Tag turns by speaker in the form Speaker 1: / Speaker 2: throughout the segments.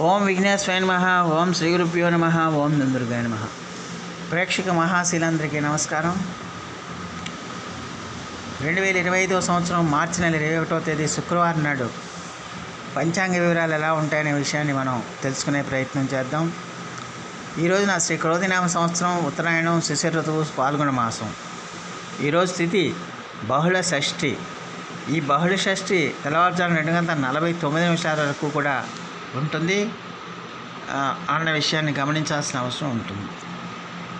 Speaker 1: ఓం విఘ్నేశ్వరాయ నమ ఓం శ్రీ గురుభ్యో నమ ఓం దుందుర్గాయ నమ. ప్రేక్షక మహాశీలందరికీ నమస్కారం. రెండు వేల ఇరవై ఐదవ సంవత్సరం మార్చి నెల ఇరవై ఒకటో తేదీ శుక్రవారం నాడు పంచాంగ వివరాలు ఎలా ఉంటాయనే విషయాన్ని మనం తెలుసుకునే ప్రయత్నం చేద్దాం. ఈరోజు నా శ్రీ క్రోధినామ సంవత్సరం ఉత్తరాయణం శిశిర ఋతువు పాల్గొన మాసం. ఈరోజు స్థితి బహుళ షష్ఠి. ఈ బహుళ షష్ఠి తెల్లవారుజాము రెండు గంటల నలభై తొమ్మిది నిమిషాల వరకు కూడా ఉంటుంది. అన్న విషయాన్ని గమనించాల్సిన అవసరం ఉంటుంది.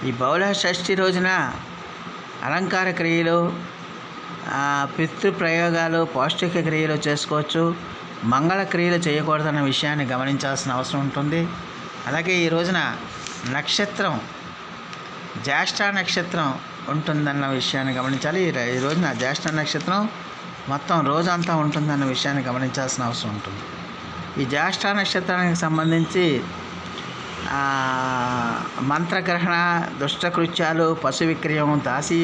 Speaker 1: ఈ బౌళ షష్ఠి రోజున అలంకార క్రియలు ఆ, పితృ ప్రయోగాలు పౌష్టిక క్రియలు చేసుకోవచ్చు. మంగళ క్రియలు చేయకూడదన్న విషయాన్ని గమనించాల్సిన అవసరం ఉంటుంది. అలాగే ఈ రోజున నక్షత్రం జ్యేష్ఠ నక్షత్రం ఉంటుందన్న విషయాన్ని గమనించాలి. ఈ ఈ రోజున జ్యేష్ఠ నక్షత్రం మొత్తం రోజంతా ఉంటుందన్న విషయాన్ని గమనించాల్సిన అవసరం ఉంటుంది. ఈ జ్యేష్ఠ నక్షత్రానికి సంబంధించి మంత్రగ్రహణ దుష్టకృత్యాలు పశు విక్రయం దాసి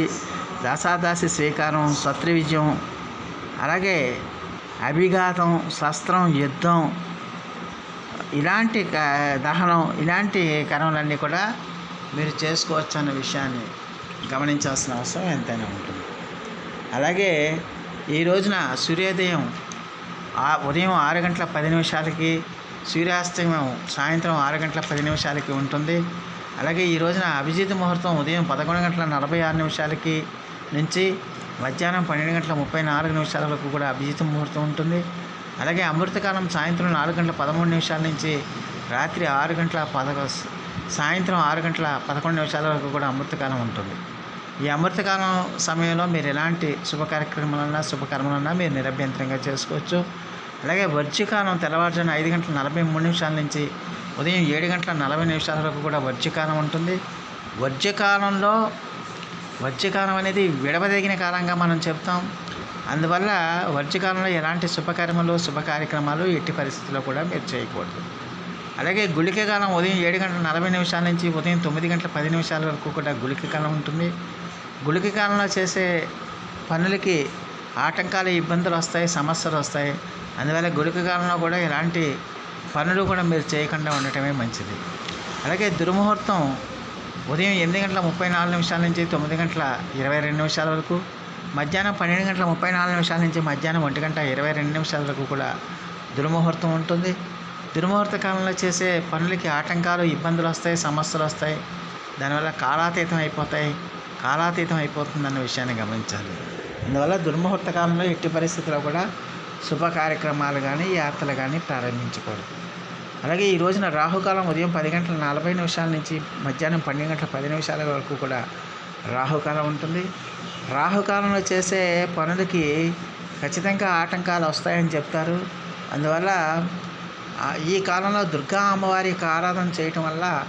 Speaker 1: దాసాదాసి స్వీకారం శత్రు విజయం అలాగే అభిఘాతం శస్త్రం యుద్ధం ఇలాంటి క- దహనం ఇలాంటి కర్మలన్నీ కూడా మీరు చేసుకోవచ్చు అన్న విషయాన్ని గమనించాల్సిన అవసరం ఎంతైనా ఉంటుంది. అలాగే ఈ రోజున సూర్యోదయం ఆ ఉదయం ఆరు గంటల పది నిమిషాలకి సూర్యాస్తమయం సాయంత్రం ఆరు గంటల పది నిమిషాలకి ఉంటుంది. అలాగే ఈ రోజున అభిజిత్ ముహూర్తం ఉదయం పదకొండు గంటల నలభై ఆరు నిమిషాలకి నుంచి మధ్యాహ్నం పన్నెండు గంటల ముప్పై నాలుగు నిమిషాల వరకు కూడా అభిజిత్ ముహూర్తం ఉంటుంది. అలాగే అమృతకాలం సాయంత్రం నాలుగు గంటల పదమూడు నిమిషాల నుంచి రాత్రి ఆరు గంటల పదకొ సాయంత్రం ఆరు గంటల పదకొండు నిమిషాల వరకు కూడా అమృతకాలం ఉంటుంది. ఈ అమృతకాలం సమయంలో మీరు ఎలాంటి శుభ కార్యక్రమాలన్నా శుభకర్మలన్నా మీరు నిరభ్యంతరంగా చేసుకోవచ్చు. అలాగే వర్జ్యకాలం తెల్లవారుజామున ఐదు గంటల నలభై మూడు నిమిషాల నుంచి ఉదయం ఏడు గంటల నలభై నిమిషాల వరకు కూడా వర్జ్యకాలం ఉంటుంది. వర్జ్యకాలంలో వర్జ్యకాలం అనేది విడవదగిన కాలంగా మనం చెప్తాం. అందువల్ల వర్జ్యకాలంలో ఎలాంటి శుభకర్మలు శుభ కార్యక్రమాలు ఎట్టి పరిస్థితుల్లో కూడా మీరు చేయకూడదు. అలాగే గుళిక కాలం ఉదయం ఏడు గంటల నలభై నిమిషాల నుంచి ఉదయం తొమ్మిది గంటల పది నిమిషాల వరకు కూడా గుళిక కాలం ఉంటుంది. గుళిక కాలంలో చేసే పనులకి ఆటంకాలు ఇబ్బందులు వస్తాయి సమస్యలు వస్తాయి. అందువల్ల గుళిక కాలంలో కూడా ఇలాంటి పనులు కూడా మీరు చేయకుండా ఉండటమే మంచిది. అలాగే దుర్ముహూర్తం ఉదయం ఎనిమిది గంటల ముప్పై నాలుగు నిమిషాల నుంచి తొమ్మిది గంటల ఇరవై రెండు నిమిషాల వరకు మధ్యాహ్నం పన్నెండు గంటల ముప్పై నాలుగు నిమిషాల నుంచి మధ్యాహ్నం ఒంటి గంట ఇరవై రెండు నిమిషాల వరకు కూడా దుర్ముహూర్తం ఉంటుంది. దుర్ముహూర్త కాలంలో చేసే పనులకి ఆటంకాలు ఇబ్బందులు వస్తాయి సమస్యలు వస్తాయి. దానివల్ల కాలాతీతం అయిపోతాయి. కాలాతీతం అయిపోతుందన్న విషయాన్ని గమనించాలి. అందువల్ల దుర్ముహూర్త కాలంలో ఎట్టి పరిస్థితుల్లో కూడా శుభ కార్యక్రమాలు కానీ యాత్రలు కానీ ప్రారంభించకూడదు. అలాగే ఈ రోజున రాహుకాలం ఉదయం పది గంటల నలభై నిమిషాల నుంచి మధ్యాహ్నం పన్నెండు గంటల పది నిమిషాల వరకు కూడా రాహుకాలం ఉంటుంది. రాహుకాలంలో చేసే పనులకి ఖచ్చితంగా ఆటంకాలు వస్తాయని చెప్తారు. అందువల్ల ఈ కాలంలో దుర్గా అమ్మవారి యొక్క ఆరాధన చేయటం వల్ల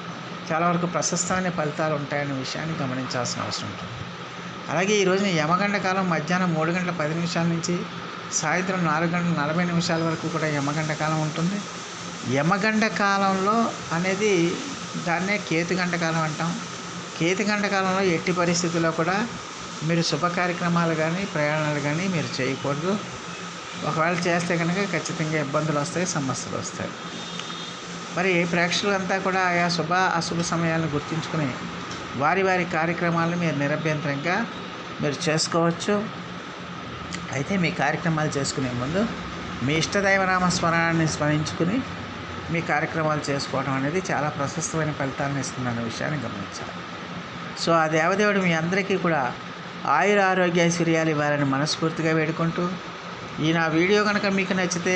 Speaker 1: చాలా వరకు ప్రశస్తమైన ఫలితాలు ఉంటాయనే విషయాన్ని గమనించాల్సిన అవసరం ఉంటుంది. అలాగే ఈ రోజున యమగండ కాలం మధ్యాహ్నం మూడు గంటల పది నిమిషాల నుంచి సాయంత్రం నాలుగు గంటల నలభై నిమిషాల వరకు కూడా యమగండ కాలం ఉంటుంది. యమగండ కాలంలో అనేది దాన్నే కేతుగంట కాలం అంటాం. కేతుగంట కాలంలో ఎట్టి పరిస్థితుల్లో కూడా మీరు శుభ కార్యక్రమాలు కానీ ప్రయాణాలు కానీ మీరు చేయకూడదు. ఒకవేళ చేస్తే కనుక ఖచ్చితంగా ఇబ్బందులు వస్తాయి సమస్యలు వస్తాయి. మరి ప్రేక్షకులంతా కూడా ఆయా శుభ అశుభ సమయాలను గుర్తుంచుకుని వారి వారి కార్యక్రమాలను మీరు నిరభ్యంతరంగా మీరు చేసుకోవచ్చు. అయితే మీ కార్యక్రమాలు చేసుకునే ముందు మీ ఇష్టదైవనామ స్మరణాన్ని స్మరించుకుని మీ కార్యక్రమాలు చేసుకోవడం అనేది చాలా ప్రశస్తమైన ఫలితాలను ఇస్తుందన్న విషయాన్ని గమనించాలి. సో ఆ దేవదేవుడు మీ అందరికీ కూడా ఆయుర ఆరోగ్య ఐశ్వర్యాలు ఇవ్వాలని మనస్ఫూర్తిగా వేడుకుంటూ ఈ నా వీడియో కనుక మీకు నచ్చితే